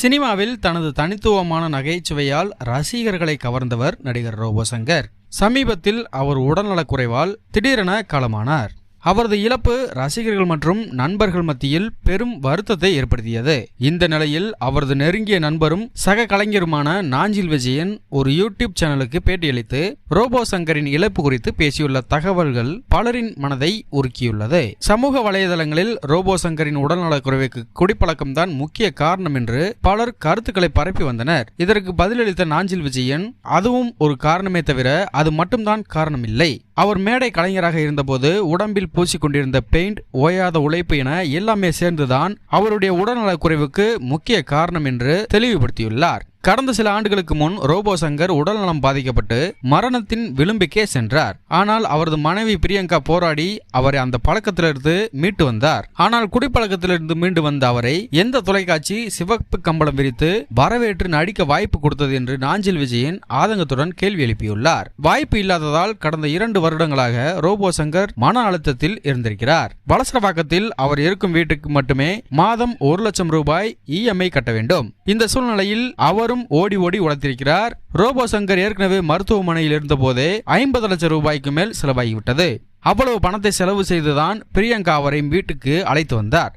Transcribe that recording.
சினிமாவில் தனது தனித்துவமான நகைச்சுவையால் ரசிகர்களை கவர்ந்தவர் நடிகர் ரோபோசங்கர் சமீபத்தில் அவர் உடல்நலக்குறைவால் திடீரென காலமானார். அவரது இழப்பு ரசிகர்கள் மற்றும் நண்பர்கள் மத்தியில் பெரும் வருத்தத்தை ஏற்படுத்தியது. இந்த நிலையில் அவரது நெருங்கிய நண்பரும் சக கலைஞருமான நாஞ்சில் விஜயன் ஒரு யூடியூப் சேனலுக்கு பேட்டியளித்து ரோபோ சங்கரின் இழப்பு குறித்து பேசியுள்ள தகவல்கள் பலரின் மனதை உருக்கியுள்ளது. சமூக வலைதளங்களில் ரோபோ சங்கரின் உடல்நலக்குறைவுக்கு குடிப்பழக்கம்தான் முக்கிய காரணம் என்று பலர் கருத்துக்களை பரப்பி வந்தனர். இதற்கு பதிலளித்த நாஞ்சில் விஜயன் அதுவும் ஒரு காரணமே தவிர அது மட்டும்தான் காரணம் இல்லை அவர் மேடை கலைஞராக இருந்தபோது உடம்பில் பூசிக்கொண்டிருந்த பெயிண்ட் ஓயாத உழைப்பு என எல்லாமே சேர்ந்துதான் அவருடைய உடல்நலக் குறைவுக்கு முக்கிய காரணம் என்று தெளிவுபடுத்தியுள்ளார். கடந்த சில ஆண்டுகளுக்கு முன் ரோபோ சங்கர் உடல்நலம் பாதிக்கப்பட்டு மரணத்தின் விளிம்புக்கே சென்றார். ஆனால் அவரது மனைவி பிரியங்கா போராடி அவரை அந்த பழக்கத்திலிருந்து மீட்டு வந்தார். ஆனால் குடிப்பழக்கத்திலிருந்து மீண்டு வந்த அவரை எந்த தொலைக்காட்சி சிவப்பு கம்பளம் விரித்து வரவேற்று நடிக்க வாய்ப்பு கொடுத்தது என்று நாஞ்சில் விஜயன் ஆதங்கத்துடன் கேள்வி எழுப்பியுள்ளார். வாய்ப்பு இல்லாததால் கடந்த இரண்டு வருடங்களாக ரோபோ சங்கர் மன அழுத்தத்தில் இருந்திருக்கிறார். வலசரவாக்கத்தில் அவர் இருக்கும் வீட்டுக்கு மட்டுமே மாதம் ஒரு லட்சம் ரூபாய் இஎம்ஐ கட்ட வேண்டும். இந்த சூழ்நிலையில் அவர் எல்லோரும் ஓடி ஓடி உழைத்திருக்கிறார். ரோபோ சங்கர் ஏற்கனவே மருத்துவமனையில் இருந்தபோதே ஐம்பது லட்சம் ரூபாய்க்கு மேல் செலவாகிவிட்டது. அவ்வளவு பணத்தை செலவு செய்துதான் பிரியங்கா அவரை வீட்டுக்கு அழைத்து வந்தார்.